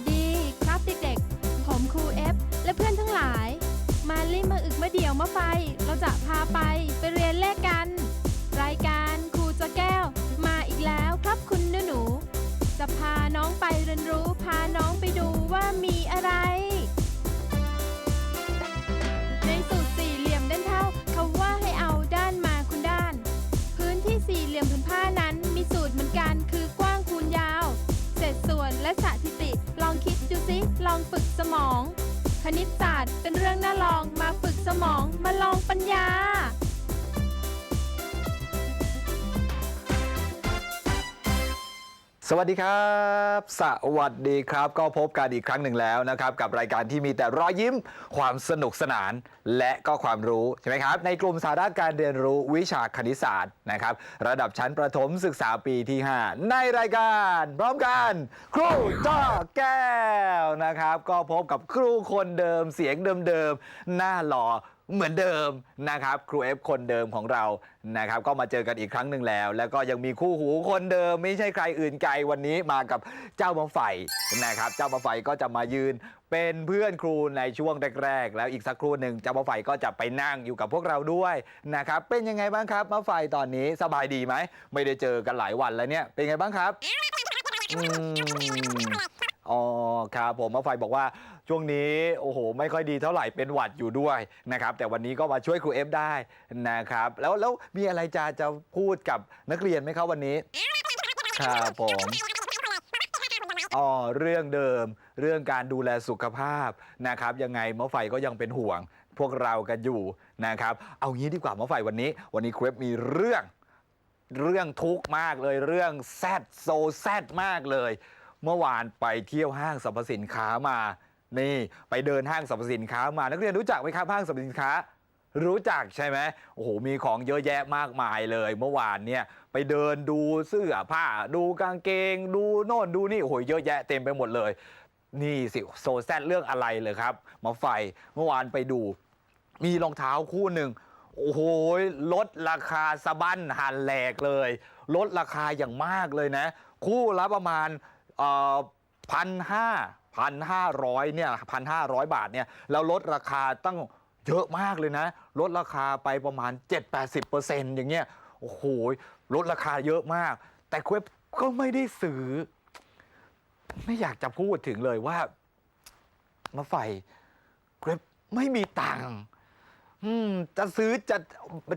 วัสดีครับเด็กๆ ผมครูเอฟและเพื่อนทั้งหลาย มาลิมาอึกมาเดี่ยวมาไฟ เราจะพาไปไปเรียนเลขกัน รายการครูจะแก้ว มาอีกแล้วครับคุณหนูหนู จะพาน้องไปเรียนรู้พาน้องไปดูว่ามีอะไร ลองฝึกสมอง คณิตศาสตร์เป็นเรื่องน่าลองมาฝึกสมองมาลองปัญญา สวัสดีครับ สวัสดีครับ ก็พบกันอีกครั้งหนึ่งแล้วนะครับ กับรายการที่มีแต่รอยยิ้ม ความสนุกสนาน และก็ความรู้ใช่ไหมครับ ในกลุ่มสาระการเรียนรู้วิชาคณิตศาสตร์นะครับ ระดับชั้นประถมศึกษาปีที่ 5 ในรายการ พร้อมกัน ครูจ้อแก้วนะครับ ก็พบกับครูคนเดิมเสียงเดิมๆหน้าหล่อ เหมือนเดิมนะครับครูเอฟคนเดิมของเรานะครับก็มาเจอกันอีกครั้งหนึ่งแล้ว แล้วก็ยังมีคู่หูคนเดิม ไม่ใช่ใครอื่นไกลวันนี้มากับเจ้ามาไฟนะครับเจ้ามาไฟก็จะมายืนเป็นเพื่อนครูในช่วงแรก ๆ แล้วอีกสักครู่หนึ่งเจ้ามาไฟก็จะไปนั่งอยู่กับพวกเราด้วยนะครับเป็นยังไงบ้างครับมาไฟตอนนี้สบายดีไหมไม่ได้เจอกันหลายวันแล้วเนี่ยเป็นไงบ้างครับอ๋อครับผมมาไฟบอกว่า ช่วงนี้โอ้โห ไม่ค่อยดีเท่าไหร่เป็นหวัดอยู่ด้วยนะครับ แต่วันนี้ก็มาช่วยครูเอฟได้นะครับ แล้วแล้วมีอะไรจะจะพูดกับนักเรียนไหมครับวันนี้ ครับผมอ๋อเรื่องเดิม เรื่องการดูแลสุขภาพนะครับ ยังไงมะไฟก็ยังเป็นห่วง พวกเรากันอยู่นะครับ เอางี้ดีกว่ามะไฟวันนี้ วันนี้ครูเอฟมีเรื่องเรื่องทุกข์มากเลยเรื่องแซดโซแซดมากเลย เมื่อวานไปเที่ยวห้างสรรพสินค้ามา นี่ไปเดินห้างสรรพสินค้ามา นักเรียนรู้จักไหมครับห้างสรรพสินค้า รู้จักใช่ไหมโอ้โหมีของเยอะแยะมากมายเลย เมื่อวานเนี่ยไปเดินดูเสื้อผ้า ดูกางเกง ดูโน่นดูนี่โอ้โหเยอะแยะเต็มไปหมดเลย นี่สิโซแซดเรื่องอะไรเลยครับมาไฟเมื่อวานไปดู มีรองเท้าคู่หนึ่งโอ้โหลดราคาสะบั้นหันแหลกเลย ลดราคาอย่างมากเลยนะ คู่ละประมาณพันห้า พันห้าร้อยเนี่ยพันห้าร้อยบาทเนี่ยแล้วลดราคาตั้งเยอะมากเลยนะ ลดราคาไปประมาณ 7-80%อย่างเงี้ยโอ้โหลดราคาเยอะมาก แต่เควบก็ไม่ได้ซื้อ ไม่อยากจะพูดถึงเลยว่ามาไฟเควบไม่มีตังค์จะซื้อจะ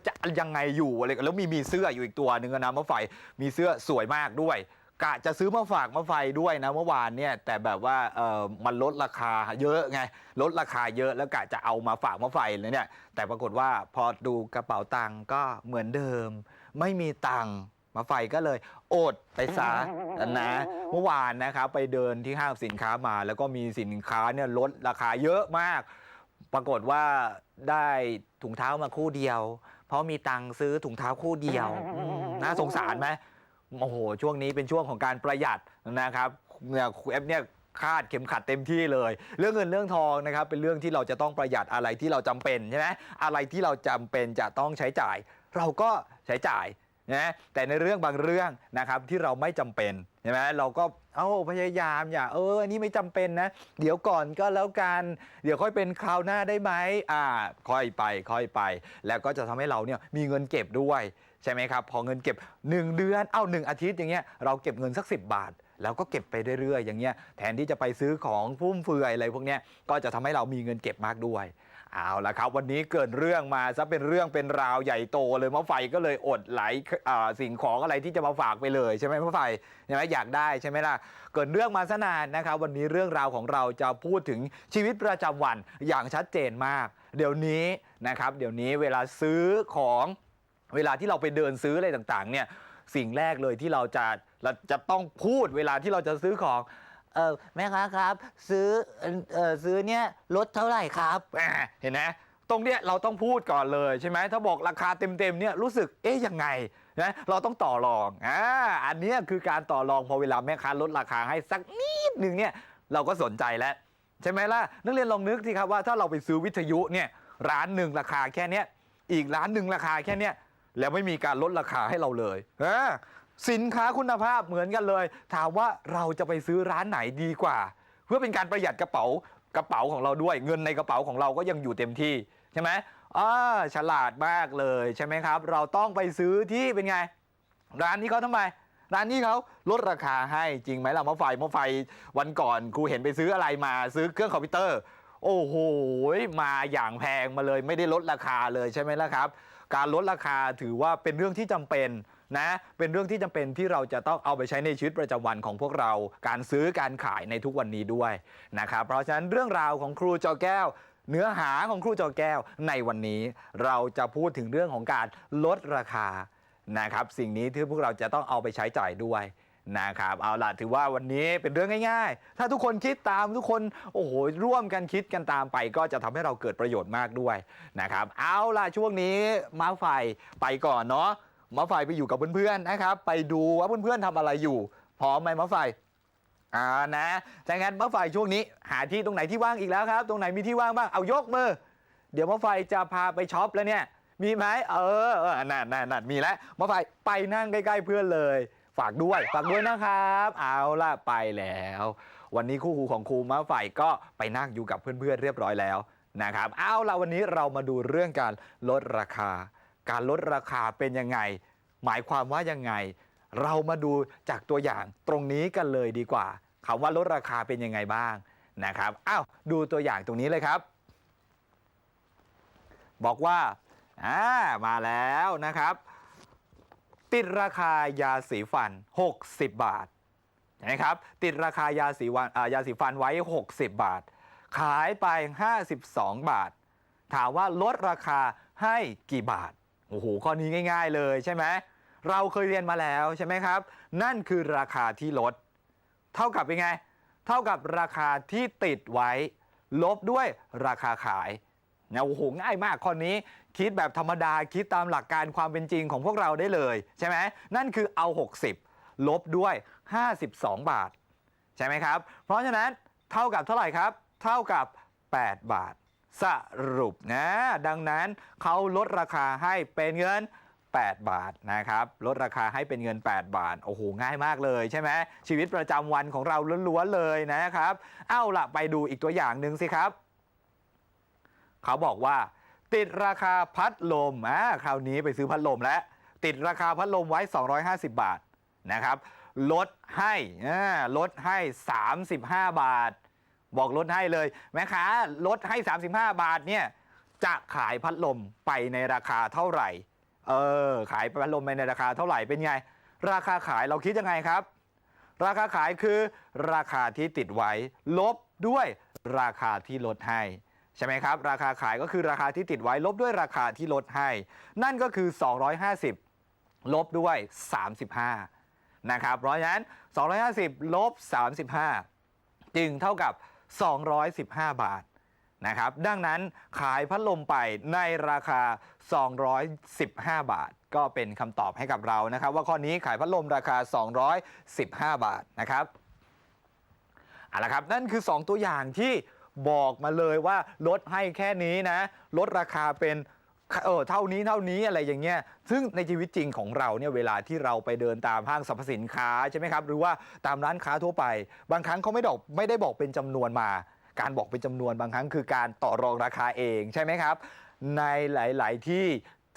จะยังไงอยู่อะไรกันแล้วมีมีเสื้ออยู่อีกตัวหนึ่งนะมะไฟมีเสื้อสวยมากด้วย กะจะซื้อมาฝากมะไฟด้วยนะเมื่อวานเนี่ยแต่แบบว่าเออมันลดราคาเยอะไงลดราคาเยอะแล้วกะจะเอามาฝากมะไฟเลยเนี่ยแต่ปรากฏว่าพอดูกระเป๋าตังค์ก็เหมือนเดิม ไม่มีตังค์มาไฟก็เลยอดไปซะนะเมื่อวานนะครับไปเดินที่ห้างสินค้ามา แล้วก็มีสินค้าเนี่ยลดราคาเยอะมาก ปรากฏว่าได้ถุงเท้ามาคู่เดียว เพราะมีตังค์ซื้อถุงเท้าคู่เดียวอืมน่าสงสารไหม โอ้โห ช่วงนี้เป็นช่วงของการประหยัดนะครับเนี่ยเอฟเนี่ยคาดเข็มขัดเต็มที่เลย เรื่องเงินเรื่องทองนะครับ เป็นเรื่องที่เราจะต้องประหยัดอะไรที่เราจำเป็นใช่ไหมอะไรที่เราจำเป็นจะต้องใช้จ่าย เราก็ใช้จ่ายนะแต่ในเรื่องบางเรื่องนะครับที่เราไม่จำเป็นใช่ไหมเราก็เอาพยายามอย่าเอออันนี้ไม่จำเป็นนะ เดี๋ยวก่อนก็แล้วกันเดี๋ยวค่อยเป็นคราวหน้าได้ไหมอ่าค่อยไปค่อยไป แล้วก็จะทำให้เราเนี่ยมีเงินเก็บด้วย ใช่ไหมครับ พอเงินเก็บ 1 เดือนเอ้าหนึ่งอาทิตย์อย่างเงี้ยเราเก็บเงินสัก 10 บาท แล้วก็เก็บไปเรื่อยๆ อย่างเงี้ยแทนที่จะไปซื้อของฟุ่มเฟือยอะไรพวกเนี้ยก็จะทำให้เรามีเงินเก็บมากด้วยเอาละครับ วันนี้เกิดเรื่องมาซะเป็นเรื่องเป็นราวใหญ่โตเลยมะไฟก็เลยอดไหลสิ่งของอะไรที่จะมาฝากไปเลยใช่ไหมมะไฟใช่ไหมอยากได้ใช่ไหมล่ะเกิดเรื่องมาซะนานนะครับ วันนี้เรื่องราวของเราจะพูดถึงชีวิตประจำวันอย่างชัดเจนมาก เดี๋ยวนี้นะครับ เดี๋ยวนี้เวลาซื้อของ เวลาที่เราไปเดินซื้ออะไรต่างๆ เนี่ยสิ่งแรกเลยที่เราจะเราจะต้องพูดเวลาที่เราจะซื้อของ เออแม่ค้าครับ ซื้อเอ่อเออซื้อเนี่ยลดเท่าไหร่ครับเห็นไหมตรงเนี้ยเราต้องพูดก่อนเลยใช่ไหมถ้าบอกราคาเต็มๆเนี่ยรู้สึกเอ๊ยยังไงนะเราต้องต่อรองอ่าอันเนี้ยคือการต่อรองพอเวลาแม่ค้าลดราคาให้สักนิดหนึ่งเนี่ยเราก็สนใจแล้ว ใช่ไหมล่ะนักเรียนลองนึกสิครับว่าถ้าเราไปซื้อวิทยุเนี่ยร้านหนึ่งราคาแค่เนี้ยอีกร้านหนึ่งราคาแค่เนี้ย แล้วไม่มีการลดราคาให้เราเลยสินค้าคุณภาพเหมือนกันเลย ถามว่าเราจะไปซื้อร้านไหนดีกว่า เพื่อเป็นการประหยัดกระเป๋ากระเป๋าของเราด้วย เงินในกระเป๋าของเราก็ยังอยู่เต็มที่ใช่ไหมอ่าฉลาดมากเลยใช่ไหมครับ เราต้องไปซื้อที่เป็นไง ร้านนี้เขาทำไม ร้านนี้เขาลดราคาให้จริงไหมล่ะมะไฟมะไฟวันก่อนครูเห็นไปซื้ออะไรมาซื้อเครื่องคอมพิวเตอร์ โอ้โหมาอย่างแพงมาเลยไม่ได้ลดราคาเลยใช่ไหมล่ะครับ การลดราคาถือว่าเป็นเรื่องที่จำเป็นนะเป็นเรื่องที่จำเป็นที่เราจะต้องเอาไปใช้ในชีวิตประจำวันของพวกเรา การซื้อการขายในทุกวันนี้ด้วยนะครับเพราะฉะนั้นเรื่องราวของครูจอแก้ว เนื้อหาของครูจอแก้วในวันนี้เราจะพูดถึงเรื่องของการลดราคานะครับสิ่งนี้ที่พวกเราจะต้องเอาไปใช้จ่ายด้วย นะครับเอาล่ะถือว่าวันนี้เป็นเรื่องง่าย ๆ ถ้าทุกคนคิดตามทุกคนโอ้โหร่วมกันคิดกันตามไป ก็จะทำให้เราเกิดประโยชน์มากด้วยนะครับเอาล่ะช่วงนี้มาไฟไปก่อนเนาะมาไฟไปอยู่กับเพื่อนๆนะครับ ไปดูว่าเพื่อนๆทำอะไรอยู่พร้อมไหมมาไฟอ่านะถ้างั้นมาไฟช่วงนี้ หาที่ตรงไหนที่ว่างอีกแล้วครับ ตรงไหนมีที่ว่างบ้างเอายกมือเดี๋ยวมาไฟจะพาไปช็อปแล้วเนี่ยมีไหมเออเออนั่นนั่นนั่นมีแล้วมาไฟไปนั่งใกล้ๆเพื่อนเลย ฝากด้วย ฝากด้วยนะครับ เอาล่ะไปแล้ว วันนี้คู่หูของครูมาไฟก็ไปนั่งอยู่กับเพื่อนๆเรียบร้อยแล้วนะครับ เอาล่ะวันนี้เรามาดูเรื่องการลดราคา การลดราคาเป็นยังไง หมายความว่ายังไง เรามาดูจากตัวอย่างตรงนี้กันเลยดีกว่าคำว่าลดราคาเป็นยังไงบ้างนะครับอ้าวดูตัวอย่างตรงนี้เลยครับ บอกว่าอ่ามาแล้วนะครับ ติดราคายาสีฟัน 60 บาทนะครับติดราคายาสีวันยาสีฟันไว้ 60 บาท ขายไป 52 บาท ถามว่าลดราคาให้กี่บาทโอ้โหข้อนี้ง่าย ๆ เลยใช่ไหมเราเคยเรียนมาแล้วใช่ไหมครับ นั่นคือราคาที่ลด เท่ากับเป็นไง เท่ากับราคาที่ติดไว้ ลบด้วยราคาขายนะโอ้โหง่ายมากข้อนี้ คิดแบบธรรมดาคิดตามหลักการความเป็นจริงของพวกเราได้เลยใช่ไหมนั่นคือเอา 60 ลบด้วย 52 บาท ใช่ไหมครับ เพราะฉะนั้นเท่ากับเท่าไหร่ครับ เท่ากับ 8 บาท สรุปนะ ดังนั้นเขาลดราคาให้เป็นเงิน 8 บาทนะครับ ลดราคาให้เป็นเงิน 8 บาท โอ้โห ง่ายมากเลยใช่ไหมชีวิตประจำวันของเราล้วนๆเลยนะครับ เอาล่ะไปดูอีกตัวอย่างหนึ่งสิครับ เขาบอกว่า ติดราคาพัดลมอ่าคราวนี้ไปซื้อพัดลมแล้ว ติดราคาพัดลมไว้ 250 บาทนะครับ ลดให้อ่าลดให้ 35 บาท บอกลดให้เลยแม่ค้าลดให้ 35 บาทเนี่ยจะขายพัดลมไปในราคาเท่าไหร่ เออ ขายพัดลมไปในราคาเท่าไหร่เป็นไง ราคาขายเราคิดยังไงครับ ราคาขายคือราคาที่ติดไว้ ลบด้วยราคาที่ลดให้ ใช่ไหมครับ ราคาขายก็คือราคาที่ติดไว้ลบด้วยราคาที่ลดให้ นั่นก็คือ 250 ลบด้วย 35 นะครับ เพราะฉะนั้น 250 ลบ 35 จึงเท่ากับ 215 บาทนะครับ ดังนั้นขายพัดลมไปในราคา 215 บาท ก็เป็นคำตอบให้กับเรานะครับ ว่าข้อนี้ขายพัดลมราคา 215 บาทนะครับเอาละครับ นั่นคือ 2 ตัวอย่างที่ บอกมาเลยว่าลดให้แค่นี้นะ ลดราคาเป็นเออเท่านี้เท่านี้อะไรอย่างเงี้ย ซึ่งในชีวิตจริงของเราเนี่ยเวลาที่เราไปเดินตามห้างสรรพสินค้าใช่ไหมครับหรือว่าตามร้านค้าทั่วไป บางครั้งเขาไม่ดอกไม่ได้บอกเป็นจำนวนมา การบอกเป็นจำนวนบางครั้งคือการต่อรองราคาเองใช่ไหมครับ ในหลาย ๆ ที่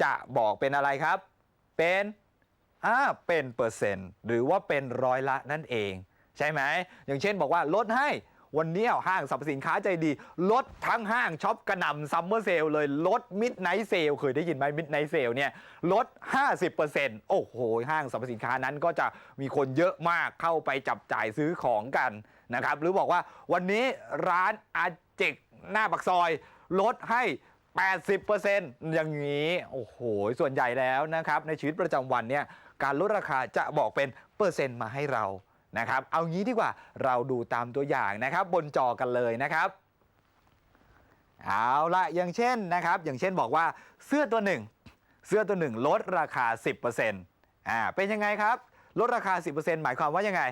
จะบอกเป็นอะไรครับ เป็นอ่าเป็นเปอร์เซ็นต์หรือว่าเป็นร้อยละนั่นเอง ใช่ไหมอย่างเช่นบอกว่าลดให้ วันนี้ห้างสรรพสินค้าใจดี ลดทั้งห้างช็อปกระหน่ำซัมเมอร์เซลเลย ลดมิดไนท์เซลเคยได้ยินไหมมิดไนท์เซลเนี่ยลด 50%โอ้โห ห้างสรรพสินค้านั้นก็จะมีคนเยอะมากเข้าไปจับจ่ายซื้อของกันนะครับหรือบอกว่าวันนี้ร้านอาเจกหน้าปักซอย ลดให้ 80%อย่างนี้ โอ้โห ส่วนใหญ่แล้วนะครับ ในชีวิตประจำวันเนี่ยการลดราคาจะบอกเป็นเปอร์เซ็นต์มาให้เรา นะครับ เอางี้ดีกว่าเราดูตามตัวอย่างนะครับ บนจอกันเลยนะครับ เอาละอย่างเช่นนะครับ อย่างเช่นบอกว่าเสื้อตัวหนึ่ง เสื้อตัวหนึ่งลดราคา 10%อ่าเป็นยังไงครับ ลดราคา 10%หมายความว่ายังไง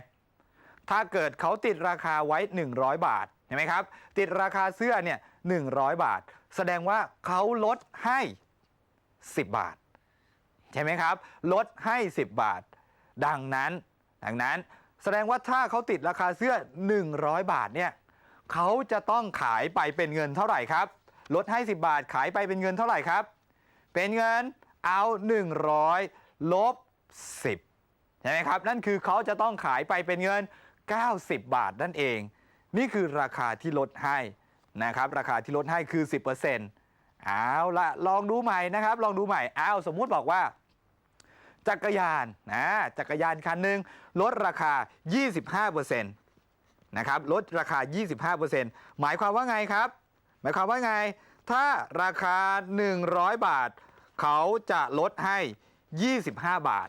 ถ้าเกิดเขาติดราคาไว้ 100 บาทเห็นไหมครับ ติดราคาเสื้อเนี่ย100 บาท แสดงว่าเขาลดให้ 10 บาท ใช่ไหมครับ ลดให้ 10 บาท ดังนั้น ดังนั้น แสดงว่าถ้าเขาติดราคาเสื้อ 100 บาทเนี่ยเขาจะต้องขายไปเป็นเงินเท่าไหร่ครับ ลดให้ 10 บาทขายไปเป็นเงินเท่าไหร่ครับ เป็นเงินเอา 100 ลบ 10 ใช่ไหมครับ นั่นคือเขาจะต้องขายไปเป็นเงิน 90 บาทนั่นเอง นี่คือราคาที่ลดให้นะครับ ราคาที่ลดให้คือ 10%เอาละลองดูใหม่นะครับ ลองดูใหม่เอาสมมุติบอกว่า จักรยานนะจักรยานคันหนึ่งลดราคา 25%นะครับลดราคา 25%หมายความว่าไงครับ หมายความว่าไง ถ้าราคา 100 บาท เขาจะลดให้ 25 บาท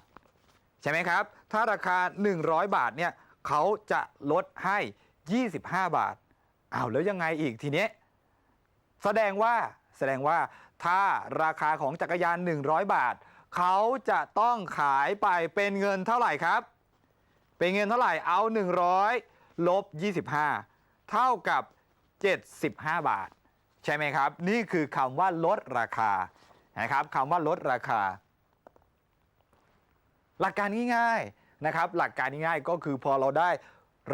ใช่ไหมครับ ถ้าราคา 100 บาทเนี่ยเขาจะลดให้ 25 บาทอ้าวแล้วยังไงอีกทีเนี้ยแสดงว่าแสดงว่าถ้าราคาของจักรยาน 100 บาท เขาจะต้องขายไปเป็นเงินเท่าไหร่ครับ เป็นเงินเท่าไหร่ เอา 100ลบ25 เท่ากับ 75 บาท ใช่ไหมครับ นี่คือคำว่าลดราคานะครับคำว่าลดราคา หลักการง่ายๆนะครับ หลักการง่ายๆก็คือพอเราได้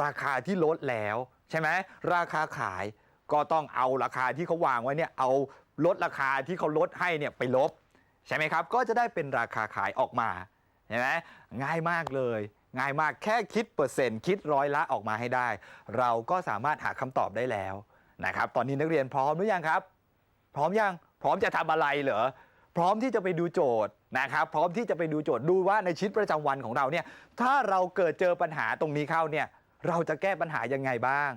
ราคาที่ลดแล้วใช่ไหมราคาขายก็ต้องเอาราคาที่เขาวางไว้เนี่ยเอาลดราคาที่เขาลดให้เนี่ยไปลบ ใช่ไหมครับ ก็จะได้เป็นราคาขายออกมาเห็นไหมง่ายมากเลย ง่ายมากแค่คิดเปอร์เซ็นต์คิดร้อยละออกมาให้ได้ เราก็สามารถหาคำตอบได้แล้วนะครับ ตอนนี้นักเรียนพร้อมหรือยังครับ พร้อมยังพร้อมจะทำอะไรเหรอพร้อมที่จะไปดูโจทย์นะครับ พร้อมที่จะไปดูโจทย์ดูว่าในชีวิตประจำวันของเราเนี่ยถ้าเราเกิดเจอปัญหาตรงนี้เข้าเนี่ยเราจะแก้ปัญหายังไงบ้าง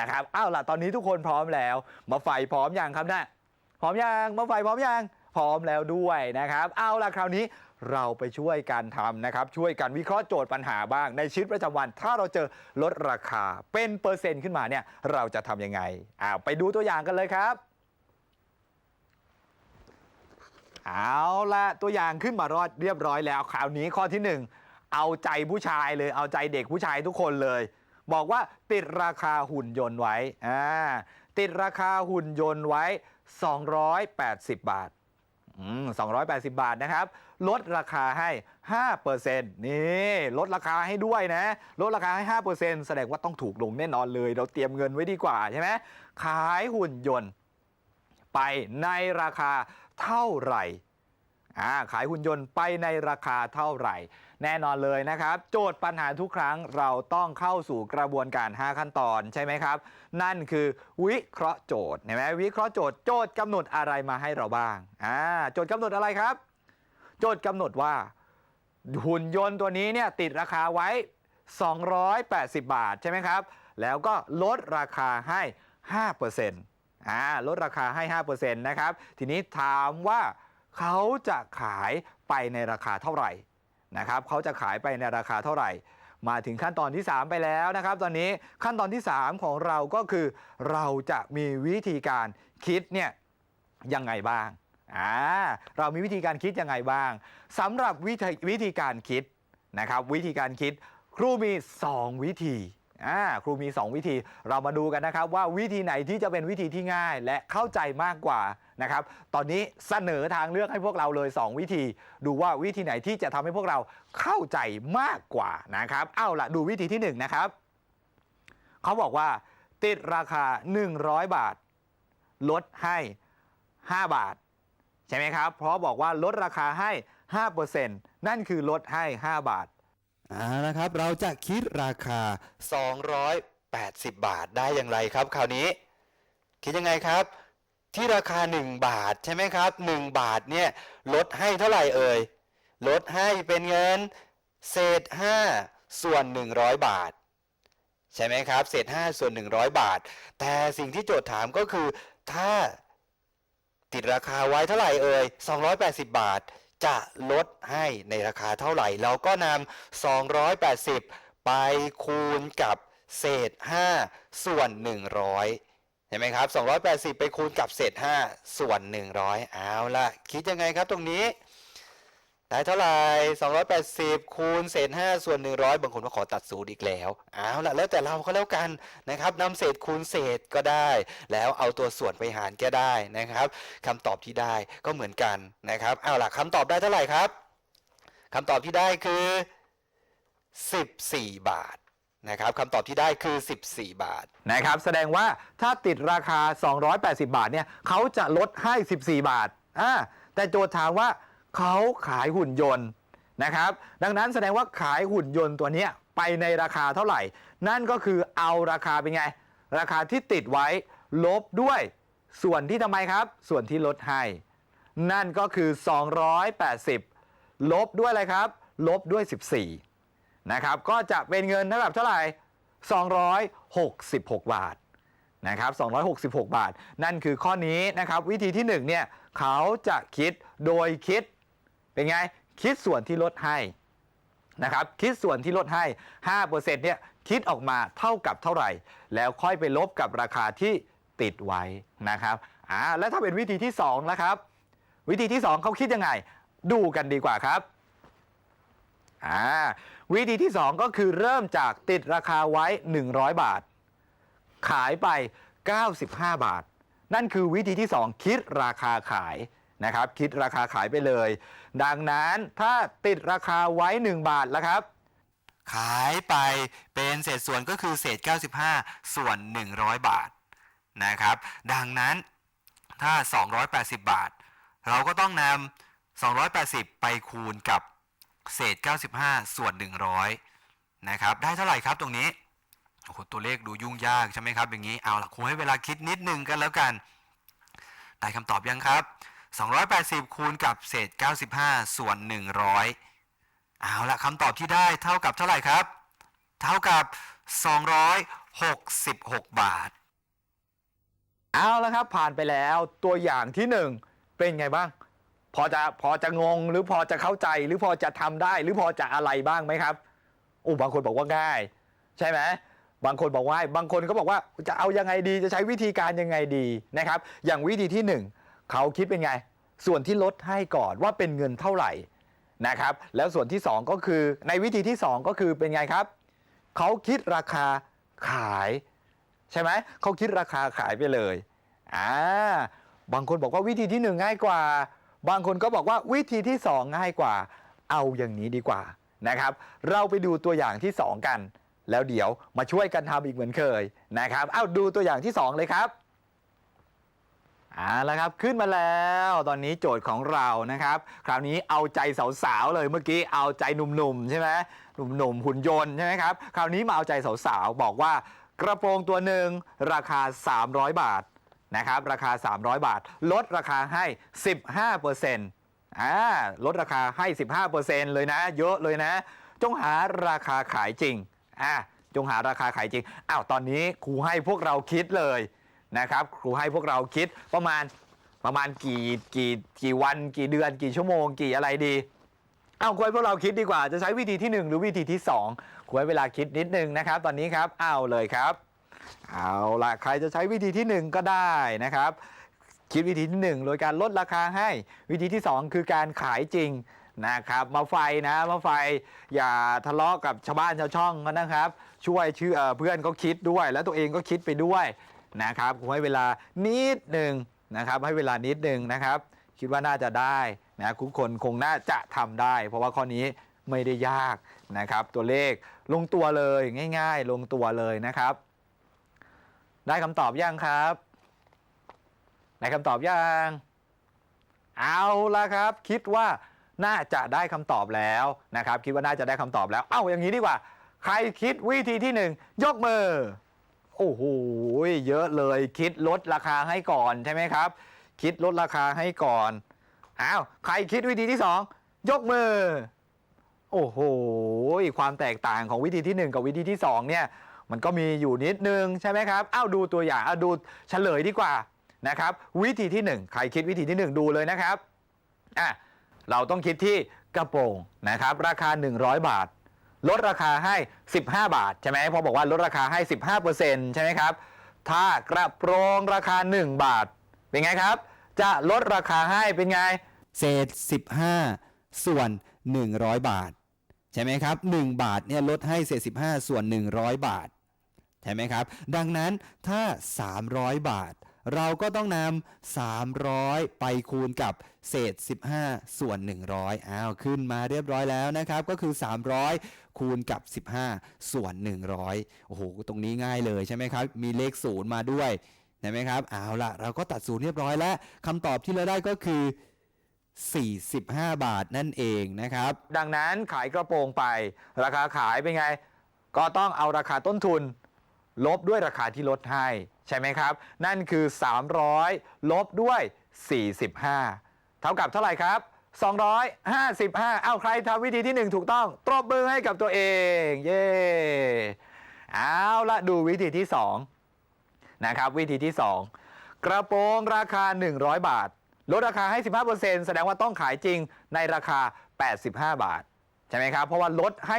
นะครับอ้าวล่ะตอนนี้ทุกคนพร้อมแล้ว มาไฟพร้อมยังครับนะพร้อมยังมาไฟพร้อมยัง พร้อมแล้วด้วยนะครับ เอาล่ะคราวนี้เราไปช่วยกันทำนะครับ ช่วยกันวิเคราะห์โจทย์ปัญหาบ้าง ในชีวิตประจำวัน ถ้าเราเจอลดราคาเป็นเปอร์เซ็นต์ขึ้นมาเนี่ยเราจะทำยังไงอ้าวไปดูตัวอย่างกันเลยครับ เอาละตัวอย่างขึ้นมารอดเรียบร้อยแล้วคราวนี้ข้อที่หนึ่งเอาใจผู้ชายเลยเอาใจเด็กผู้ชายทุกคนเลย บอกว่าติดราคาหุ่นยนต์ไว้อ่าติดราคาหุ่นยนต์ไว้ 280 บาท 280 บาทนะครับ ลดราคาให้ 5%นี่ลดราคาให้ด้วยนะ ลดราคาให้ 5%แสดงว่าต้องถูกลงแน่นอนเลย เราเตรียมเงินไว้ดีกว่าใช่ไหมขายหุ่นยนต์ ไปในราคาเท่าไหร่ ขายหุ่นยนต์ไปในราคาเท่าไหร่ แน่นอนเลยนะครับ โจทย์ปัญหาทุกครั้งเราต้องเข้าสู่กระบวนการ 5 ขั้นตอนใช่ไหมครับ นั่นคือวิเคราะห์โจทย์เห็นไหมวิเคราะห์โจทย์โจทย์กำหนดอะไรมาให้เราบ้างอ่าโจทย์กำหนดอะไรครับ โจทย์กำหนดว่า หุ่นยนต์ตัวนี้เนี่ยติดราคาไว้ 280 บาทใช่ไหมครับ แล้วก็ลดราคาให้ 5%อ่าลดราคาให้ 5%นะครับ ทีนี้ถามว่าเขาจะขายไปในราคาเท่าไหร่ นะครับเขาจะขายไปในราคาเท่าไหร่ มาถึงขั้นตอนที่ 3 ไปแล้วนะครับ ตอนนี้ขั้นตอนที่ 3 ของเราก็คือเราจะมีวิธีการคิดเนี่ยยังไงบ้างอ่าเรามีวิธีการคิดยังไงบ้างสำหรับวิธีวิธีการคิดนะครับ วิธีการคิดครูมี 2 วิธี อ่าครูมี 2 วิธีเรามาดูกันนะครับว่าวิธีไหนที่จะเป็นวิธีที่ง่ายและเข้าใจมากกว่านะครับ ตอนนี้เสนอทางเลือกให้พวกเราเลย 2 วิธี ดูว่าวิธีไหนที่จะทำให้พวกเราเข้าใจมากกว่านะครับเอาละดูวิธีที่1นะครับเขาบอกว่า ติดราคา 100 บาท ลดให้ 5 บาท ใช่ไหมครับ เพราะบอกว่าลดราคาให้ 5%นั่นคือลดให้ 5 บาท อ่านะครับ เราจะคิดราคา 280 บาทได้อย่างไรครับ คราวนี้ คิดยังไงครับ ที่ราคา 1 บาทใช่ไหมครับ 1 บาทเนี่ยลดให้เท่าไหร่เอ่ยลดให้เป็นเงิน เศษ 5 ส่วน 100 บาท ใช่ไหมครับ เศษ 5 ส่วน 100 บาท แต่สิ่งที่โจทย์ถามก็คือถ้าติดราคาไว้เท่าไหร่เอ่ย280 บาท จะลดให้ในราคาเท่าไหร่ เราก็นำ 280 ไปคูณกับเศษ 5 ส่วน 100 เห็นไหมครับ 280 ไปคูณกับเศษ 5 ส่วน 100 เอาละคิดยังไงครับตรงนี้ ได้เท่าไหร่280 คูณเศษ 5 ส่วน 100 บางคนก็ขอตัดศูนย์อีกแล้วเอาละแล้วแต่เราก็แล้วกันนะครับนำเศษคูณเศษก็ได้ แล้วเอาตัวส่วนไปหารก็ได้นะครับคำตอบที่ได้ก็เหมือนกันนะครับเอาล่ะคำตอบได้เท่าไหร่ครับคำตอบที่ได้คือ 14 บาทนะครับคำตอบที่ได้คือ 14 บาทนะครับ แสดงว่าถ้าติดราคา 280 บาทเนี่ยเขาจะลดให้ 14 บาทอ่าแต่โจทย์ถามว่า เขาขายหุ่นยนต์นะครับ ดังนั้นแสดงว่าขายหุ่นยนต์ตัวนี้ไปในราคาเท่าไหร่ นั่นก็คือเอาราคาเป็นไง ราคาที่ติดไว้ลบด้วยส่วนที่ทำไมครับ ส่วนที่ลดให้ นั่นก็คือ 280 ลบด้วยอะไรครับ ลบด้วย 14 นะครับ ก็จะเป็นเงินเท่ากับเท่าไหร่ 266 บาทนะครับ266 บาท นั่นคือข้อนี้นะครับ วิธีที่1เนี่ยเขาจะคิดโดยคิด เป็นไง คิดส่วนที่ลดให้นะครับ คิดส่วนที่ลดให้ 5%เนี่ยคิดออกมาเท่ากับเท่าไหร่ แล้วค่อยไปลบกับราคาที่ติดไว้นะครับอ่าแล้วถ้าเป็นวิธีที่2นะครับ วิธีที่ 2เขาคิดยังไง ดูกันดีกว่าครับอ่าวิธีที่ 2 ก็คือเริ่มจากติดราคาไว้ 100 บาท ขายไป 95 บาท นั่นคือวิธีที่ 2 คิดราคาขาย นะครับคิดราคาขายไปเลย ดังนั้นถ้าติดราคาไว้ 1 บาทแล้วครับ ขายไปเป็นเศษส่วนก็คือเศษ 95 ส่วน 100 บาทนะครับ ดังนั้นถ้า 280 บาท เราก็ต้องนำ280 ไปคูณกับเศษ 95 ส่วน 100 นะครับ ได้เท่าไหร่ครับตรงนี้โอ้โหตัวเลขดูยุ่งยากใช่ไหมครับ อย่างนี้ เอาล่ะครูให้เวลาคิดนิดนึงกันแล้วกัน ได้คำตอบยังครับ 280 คูณกับเศษ 95 ส่วน 100 เอาละคำตอบที่ได้เท่ากับเท่าไหร่ครับ เท่ากับ 266 บาท เอาแล้วครับผ่านไปแล้วตัวอย่างที่ 1 เป็นไงบ้าง พอจะพอจะงงหรือพอจะเข้าใจหรือพอจะทำได้หรือพอจะอะไรบ้างไหมครับโอ้บางคนบอกว่าง่าย ใช่ไหมบางคนบอกว่าบางคนก็บอกว่าจะเอายังไงดีจะใช้วิธีการยังไงดีนะครับ อย่างวิธีที่ 1 เขาคิดเป็นไง ส่วนที่ลดให้ก่อนว่าเป็นเงินเท่าไหร่นะครับ แล้วส่วนที่ 2 ก็คือในวิธีที่ 2 ก็คือเป็นไงครับ เขาคิดราคาขาย ใช่ไหมเขาคิดราคาขายไปเลยอ่าบางคนบอกว่าวิธีที่หนึ่งง่ายกว่า บางคนก็บอกว่าวิธีที่สองง่ายกว่า เอาอย่างนี้ดีกว่านะครับ เราไปดูตัวอย่างที่สองกัน แล้วเดี๋ยวมาช่วยกันทำอีกเหมือนเคยนะครับเอาดูตัวอย่างที่สองเลยครับ อ่าและครับขึ้นมาแล้วตอนนี้โจทย์ของเรานะครับ คราวนี้เอาใจสาวๆเลยเมื่อกี้เอาใจหนุ่มๆใช่ไหมหนุ่มๆหุ่นยนต์ใช่ไหมครับคราวนี้มาเอาใจสาวๆบอกว่ากระโปรงตัวหนึ่งราคา 300 บาทนะครับราคา 300 บาท ลดราคาให้ 15%อ่าลดราคาให้ 15%เลยนะ เยอะเลยนะ จงหาราคาขายจริงอ่าจงหาราคาขายจริงอ้าวตอนนี้ครูให้พวกเราคิดเลย นะครับ ครูให้พวกเราคิดประมาณประมาณกี่กี่กี่วันกี่เดือนกี่ชั่วโมงกี่อะไรดี เอาคุยพวกเราคิดดีกว่าจะใช้วิธีที่ 1 หรือวิธีที่2คุยเวลาคิดนิดนึงนะครับ ตอนนี้ครับเอาเลยครับ เอาละใครจะใช้วิธีที่ 1 ก็ได้นะครับ คิดวิธีที่ 1 โดยการลดราคาให้วิธีที่ 2 คือการขายจริงนะครับมาไฟนะมาไฟอย่าทะเลาะกับชาวบ้านชาวช่องนะครับ ช่วยชื่อเอ่อเพื่อนเขาคิดด้วย แล้วตัวเองก็คิดไปด้วย นะครับผมให้เวลานิดหนึ่งนะครับ ให้เวลานิดหนึ่งนะครับ คิดว่าน่าจะได้นะทุกคนคงน่าจะทำได้ เพราะว่าข้อนี้ไม่ได้ยากนะครับ ตัวเลขลงตัวเลยง่าย ๆ ลงตัวเลยนะครับ ได้คำตอบยังครับได้คำตอบยังเอาละครับ คิดว่าน่าจะได้คำตอบแล้วนะครับ คิดว่าน่าจะได้คำตอบแล้ว เอ้าอย่างนี้ดีกว่า ใครคิดวิธีที่หนึ่งยกมือ โอ้โหเยอะเลยคิดลดราคาให้ก่อนใช่ไหมครับ คิดลดราคาให้ก่อนอ้าวใครคิดวิธีที่สองยกมือ โอ้โหความแตกต่างของวิธีที่หนึ่งกับวิธีที่สองเนี่ย มันก็มีอยู่นิดนึงใช่ไหมครับอ้าวดูตัวอย่างอ้าวดูเฉลยดีกว่านะครับ วิธีที่หนึ่งใครคิดวิธีที่หนึ่งดูเลยนะครับอะเราต้องคิดที่กระโปรงนะครับ ราคา 100 บาท ลดราคาให้ 15 บาทใช่ไหมพอบอกว่าลดราคาให้ 15%ใช่ไหมครับ ถ้ากระโปรงราคา 1 บาท เป็นไงครับ จะลดราคาให้เป็นไง เศษ 15 ส่วน 100 บาท ใช่ไหมครับ 1 บาทเนี่ยลดให้เศษ 15 ส่วน 100 บาท ใช่ไหมครับ ดังนั้นถ้า 300 บาท เราก็ต้องนำ300 ไปคูณกับเศษ 15 ส่วน 100อ้าวขึ้นมาเรียบร้อยแล้วนะครับ ก็คือ 300 คูณกับ 15 ส่วน 100 โอ้โห ตรงนี้ง่ายเลยใช่ไหมครับ มีเลขศูนย์มาด้วยเห็นไหมครับ เอาละเราก็ตัดศูนย์เรียบร้อยแล้วคำตอบที่เราได้ก็คือ 45 บาทนั่นเองนะครับ ดังนั้นขายกระโปรงไป ราคาขายเป็นไง ก็ต้องเอาราคาต้นทุน ลบด้วยราคาที่ลดให้ ใช่ไหมครับ นั่นคือ 300 ลบด้วย 45 เท่ากับเท่าไหร่ครับ 255เอาใครทำวิธีที่ 1 ถูกต้องตบมือให้กับตัวเอง เย้เอาละดูวิธีที่ 2 นะครับ วิธีที่ 2 กระโปรงราคา 100 บาท ลดราคาให้ 15%แสดงว่าต้องขายจริงในราคา 85 บาท ใช่ไหมครับ เพราะว่าลดให้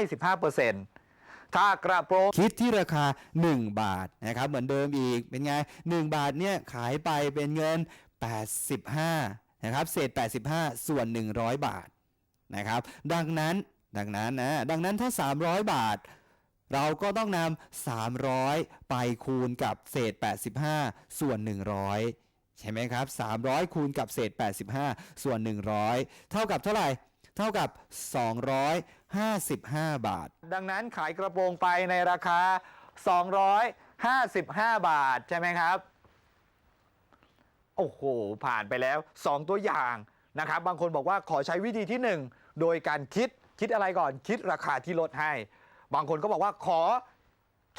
15%ถ้ากระโปรงคิดที่ราคา 1 บาทนะครับเหมือนเดิมอีกเป็นไง 1 บาทเนี่ยขายไปเป็นเงิน 85 นะครับเศษ 85 ส่วน 100 บาทนะครับดังนั้นดังนั้นนะดังนั้นถ้า 300 บาท เราก็ต้องนำ300 ไปคูณกับเศษ 85 ส่วน 100 ใช่ไหมครับ 300 คูณกับเศษ 85 ส่วน 100 เท่ากับเท่าไหร่เท่ากับ 255 บาท ดังนั้นขายกระโปรงไปในราคา 255 บาท ใช่ไหมครับ โอ้โห ผ่านไปแล้ว 2 ตัวอย่างนะครับ บางคนบอกว่าขอใช้วิธีที่ 1 โดยการคิดคิดอะไรก่อนคิดราคาที่ลดให้ บางคนก็บอกว่าขอ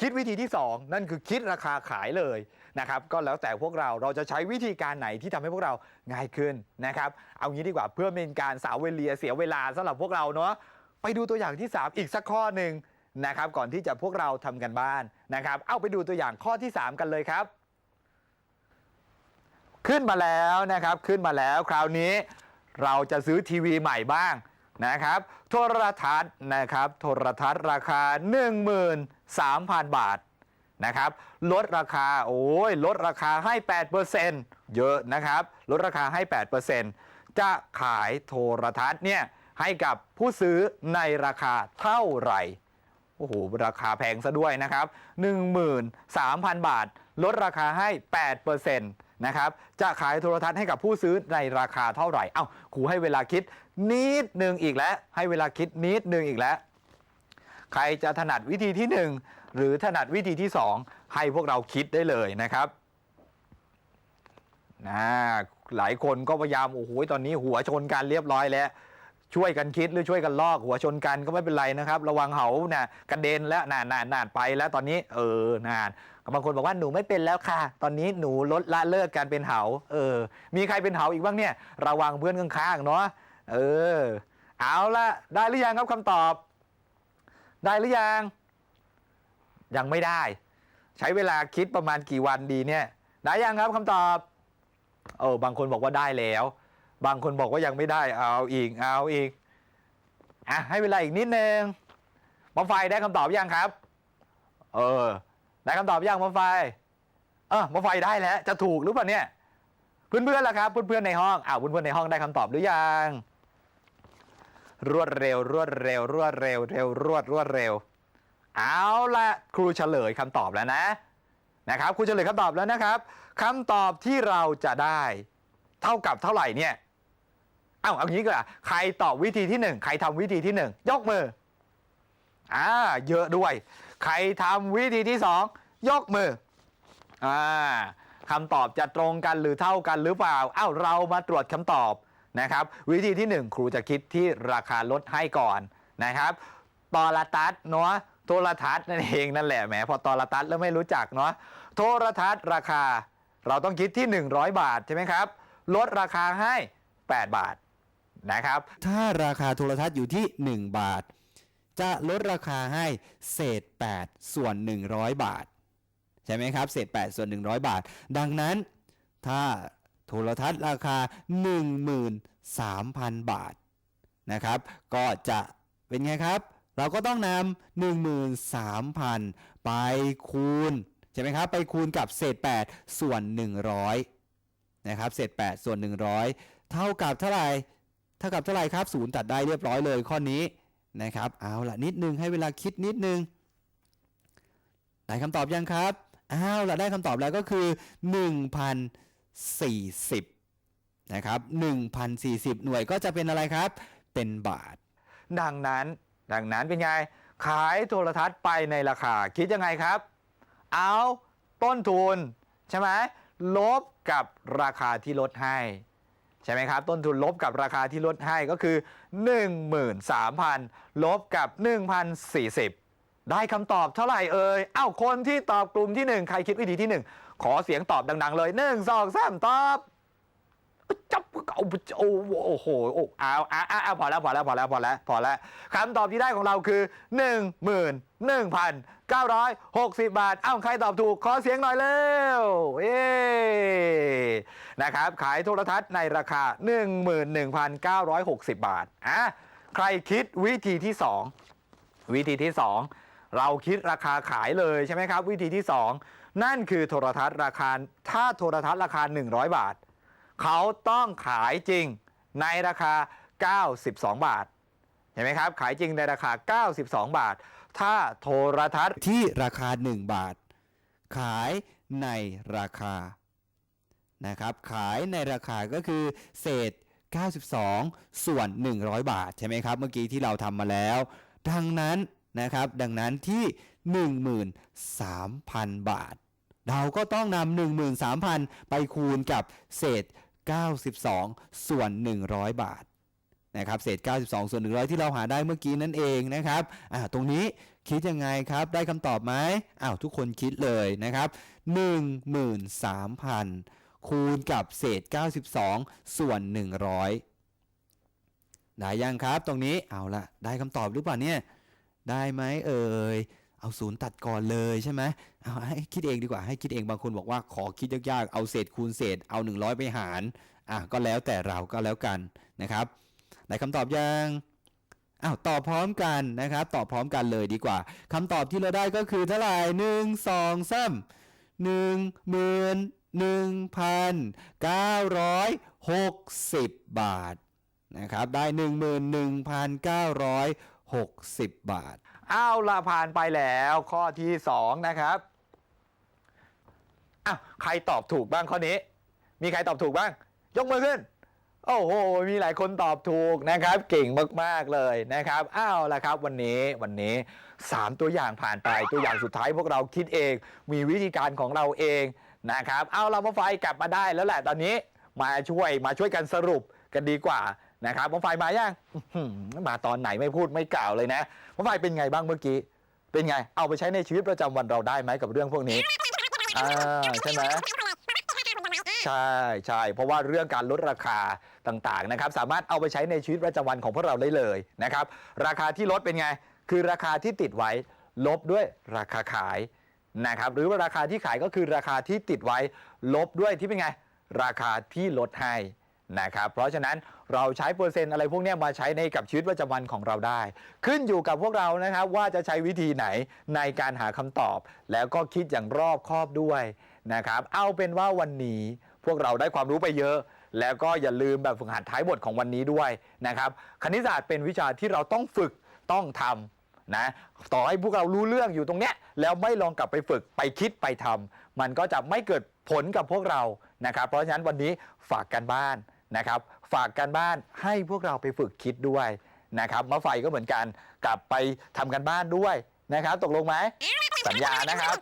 คิดวิธีที่ 2 นั่นคือคิดราคาขายเลยนะครับก็แล้วแต่พวกเราเราจะใช้วิธีการไหนที่ทำให้พวกเราง่ายขึ้นนะครับเอางี้ดีกว่าเพื่อเป็นการสาวเวลียเสียเวลาสำหรับพวกเราเนาะไปดูตัวอย่างที่ 3 อีกสักข้อหนึ่งนะครับก่อนที่จะพวกเราทำกันบ้านนะครับเอาไปดูตัวอย่างข้อที่ 3 กันเลยครับ ขึ้นมาแล้วนะครับขึ้นมาแล้วคราวนี้เราจะซื้อทีวีใหม่บ้างนะครับ โทรทัศน์นะครับ โทรทัศน์ราคา 13,000 บาทนะครับ ลดราคาโอ้ยลดราคาให้ 8%เยอะนะครับ ลดราคาให้ 8%จะขายโทรทัศน์เนี่ยให้กับผู้ซื้อในราคาเท่าไหร่โอ้โหราคาแพงซะด้วยนะครับ 13,000 บาท ลดราคาให้ 8% นะครับจะขายโทรทัศน์ให้กับผู้ซื้อในราคาเท่าไหร่ เอ้าครูให้เวลาคิดนิดหนึ่งอีกแล้ว ให้เวลาคิดนิดหนึ่งอีกแล้ว ใครจะถนัดวิธีที่ 1 หรือถนัดวิธีที่ 2 ให้พวกเราคิดได้เลยนะครับนะหลายคนก็พยายามโอ้โหตอนนี้หัวชนกันเรียบร้อยแล้วช่วยกันคิดหรือช่วยกันลอกหัวชนกันก็ไม่เป็นไรนะครับ ระวังเหานะกระเด็นแล้วนานนานนานไปแล้วตอนนี้เออนาน บางคนบอกว่าหนูไม่เป็นแล้วค่ะ ตอนนี้หนูลดละเลิกการเป็นเหาเออ มีใครเป็นเหาอีกบ้างเนี่ยระวังเพื่อนข้างๆเนาะเออ เอาละได้หรือยังครับคำตอบ ได้หรือยัง ยังไม่ได้ ใช้เวลาคิดประมาณกี่วันดีเนี่ย ได้ยังครับคำตอบเออบางคนบอกว่าได้แล้ว บางคนบอกว่ายังไม่ได้เอาอีกเอาอีกอะให้เวลาอีกนิดนึงมอไฟได้คำตอบยังครับ เออ ได้คำตอบยังมอไฟเออมอไฟได้แล้ว จะถูกหรือเปล่าเนี่ย เพื่อนๆล่ะครับ เพื่อนๆในห้องอ้าวเพื่อนๆในห้องได้คำตอบหรือยัง รวดเร็ว รวดเร็ว รวดเร็ว เร็ว รวด รวดเร็ว เอาละครูเฉลยคำตอบแล้วนะนะครับครูเฉลยคำตอบแล้วนะครับคำตอบที่เราจะได้ เท่ากับเท่าไหร่เนี่ยเอ้าเอางี้ก็ได้ใครตอบวิธีที่หนึ่งใครทำวิธีที่หนึ่งยกมืออ่าเยอะด้วย ใครทำวิธีที่สอง ยกมืออ่าคำตอบจะตรงกันหรือเท่ากันหรือเปล่าเอ้าเรามาตรวจคำตอบนะครับ วิธีที่หนึ่งครูจะคิดที่ราคาลดให้ก่อนนะครับตอลตัสเนาะโทรทัศน์นั่นเองนั่นแหละแหมพอตอลตัสแล้วไม่รู้จักเนาะโทรทัศน์ราคา เราต้องคิดที่ 100 บาทใช่ไหมครับ ลดราคาให้ 8 บาทนะครับ ถ้าราคาโทรทัศน์อยู่ที่ 1 บาท จะลดราคาให้เศษ 8 ส่วน 100 บาท ช่ไหมครับ เศษ 8 ส่วน 100 บาท ดังนั้นถ้าโทรทัศน์ราคา 13,000 บาทนะครับ ก็จะเป็นไงครับ เราก็ต้องนำ13,000 ไปคูณ ใช่ไหมครับ ไปคูณกับเศษ 8 ส่วน 100 นะครับ เศษ 8 ส่วน 100 เท่ากับเท่าไหร่ เท่ากับเท่าไหร่ครับศูนย์ตัดได้เรียบร้อยเลยข้อนี้นะครับ เอาละนิดนึงให้เวลาคิดนิดนึงได้คำตอบยังครับ อาละได้คำตอบแล้วก็คือ 1,040 นะครับ 1,040 หน่วยก็จะเป็นอะไรครับ เป็นบาท ดังนั้น ดังนั้นเป็นไง ขายโทรทัศน์ไปในราคา คิดยังไงครับ เอาต้นทุน ใช่ไหมลบกับราคาที่ลดให้ ใช่ไหมครับ ต้นทุนลบกับราคาที่ลดให้ก็คือ 13,000 ลบกับ 1,040 ได้คำตอบเท่าไหร่เอ่ยเอ้าคนที่ตอบกลุ่มที่1ใครคิดวิธีที่1ขอเสียงตอบดัง ๆ เลย1 2 3ตอบจับเอาโอ้โหโอ้โหอ้เอาเอาเอาเอาพอแล้วพอแล้วพอแล้วพอแล้วพอแล้วคำตอบที่ได้ของเราคือ11,960บาท เอ้าใครตอบถูกขอเสียงหน่อยเร็วเย้นะครับขายโทรทัศน์ในราคา 11,960 บาทอะใครคิดวิธีที่ 2 วิธีที่ 2 เราคิดราคาขายเลยใช่ไหมครับ วิธีที่ 2 นั่นคือโทรทัศน์ราคาถ้าโทรทัศน์ราคา 100 บาท เขาต้องขายจริงในราคา 92 บาทเห็นไหมครับ ขายจริงในราคา 92 บาท ถ้าโทรทัศน์ที่ราคา 1 บาท ขายในราคานะครับขายในราคาก็คือเศษ 92 ส่วน 100 บาท ใช่ไหมครับ เมื่อกี้ที่เราทำมาแล้ว ดังนั้น นะครับ ดังนั้นที่ 13,000 บาท เราก็ต้องนำ13,000 ไปคูณกับเศษ 92 ส่วน 100 บาทนะครับเศษ 92 ส่วน 100 ที่เราหาได้เมื่อกี้นั่นเองนะครับอ่าตรงนี้คิดยังไงครับ ได้คำตอบไหมอ้าวทุกคนคิดเลยนะครับ 13,000 คูณกับเศษ 92 ส่วน 100 ได้ยังครับตรงนี้เอาละได้คำตอบหรือเปล่าเนี่ย ได้ไหมเอ่ยเอาศูนย์ตัดก่อนเลยใช่ไหมเอาให้คิดเองดีกว่าให้คิดเองบางคนบอกว่าขอคิดยากๆ เอาเศษคูณเศษเอา 100 ไปหารอะก็แล้วแต่เราก็แล้วกันนะครับได้คำตอบยังอ้าวตอบพร้อมกันนะครับ ตอบพร้อมกันเลยดีกว่าคำตอบที่เราได้ก็คือเท่าไหร่หนึ่งสองสามหนึ่งหมื่นหนึ่งพันเก้าร้อยหกสิบบาทนะครับได้หนึ่งหมื่นหนึ่งพันเก้าร้อย หกสิบบาทเอาวละผ่านไปแล้วข้อที่ 2 นะครับอ้าวใครตอบถูกบ้างข้อนี้ มีใครตอบถูกบ้าง ยกมือขึ้น โอ้โห มีหลายคนตอบถูกนะครับ เก่งมาก ๆ เลยนะครับ อ้าวละครับ วันนี้วันนี้ 3 ตัวอย่างผ่านไปตัวอย่างสุดท้ายพวกเราคิดเอง มีวิธีการของเราเองนะครับ เอาเรามาไฟกลับมาได้แล้วแหละตอนนี้มาช่วยมาช่วยกันสรุปกันดีกว่า นะครับมาไฟมายังมาตอนไหนไม่พูดไม่กล่าวเลยนะมาไฟเป็นไงบ้างเมื่อกี้ เป็นไง เอาไปใช้ในชีวิตประจำวันเราได้ไหมกับเรื่องพวกนี้อ่าใช่ไหมใช่ใช่เพราะว่าเรื่องการลดราคาต่างๆนะครับ สามารถเอาไปใช้ในชีวิตประจำวันของพวกเราได้เลยนะครับ ราคาที่ลดเป็นไง คือราคาที่ติดไว้ลบด้วยราคาขายนะครับหรือว่าราคาที่ขายก็คือราคาที่ติดไว้ลบด้วยที่เป็นไง ราคาที่ลดให้ นะครับ เพราะฉะนั้นเราใช้เปอร์เซ็นต์อะไรพวกนี้มาใช้ในกับชีวิตประจำวันของเราได้ ขึ้นอยู่กับพวกเรานะครับว่าจะใช้วิธีไหนในการหาคำตอบ แล้วก็คิดอย่างรอบคอบด้วยนะครับเอาเป็นว่าวันนี้พวกเราได้ความรู้ไปเยอะ แล้วก็อย่าลืมแบบฝึกหัดท้ายบทของวันนี้ด้วยนะครับคณิตศาสตร์เป็นวิชาที่เราต้องฝึกต้องทำนะต่อให้พวกเรารู้เรื่องอยู่ตรงเนี้ยแล้วไม่ลองกลับไปฝึกไปคิดไปทำมันก็จะไม่เกิดผลกับพวกเรานะครับ เพราะฉะนั้นวันนี้ฝากกันบ้าน นะครับ ฝากกันบ้านให้พวกเราไปฝึกคิดด้วยนะครับมะไฟก็เหมือนกันกลับไปทำกันบ้านด้วยนะครับ ตกลงไหม สัญญานะครับ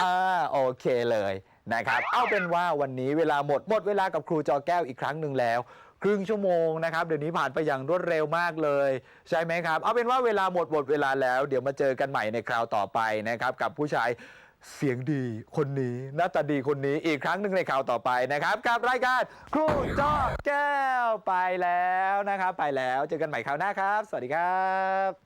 อ่าโอเคเลยนะครับ เอาเป็นว่าวันนี้เวลาหมดหมดเวลากับครูจอแก้วอีกครั้งหนึ่งแล้ว ครึ่งชั่วโมงนะครับ เดี๋ยวนี้ผ่านไปอย่างรวดเร็วมากเลย ใช่ไหมครับ เอาเป็นว่าเวลาหมดหมดเวลาแล้ว เดี๋ยวมาเจอกันใหม่ในคราวต่อไปนะครับ กับผู้ชาย เสียงดีคนนี้หน้าตาดีคนนี้อีกครั้งหนึ่งในข่าวต่อไปนะครับ กับรายการครูจอแก้วไปแล้วนะครับ ไปแล้วเจอกันใหม่คราวหน้าครับ สวัสดีครับ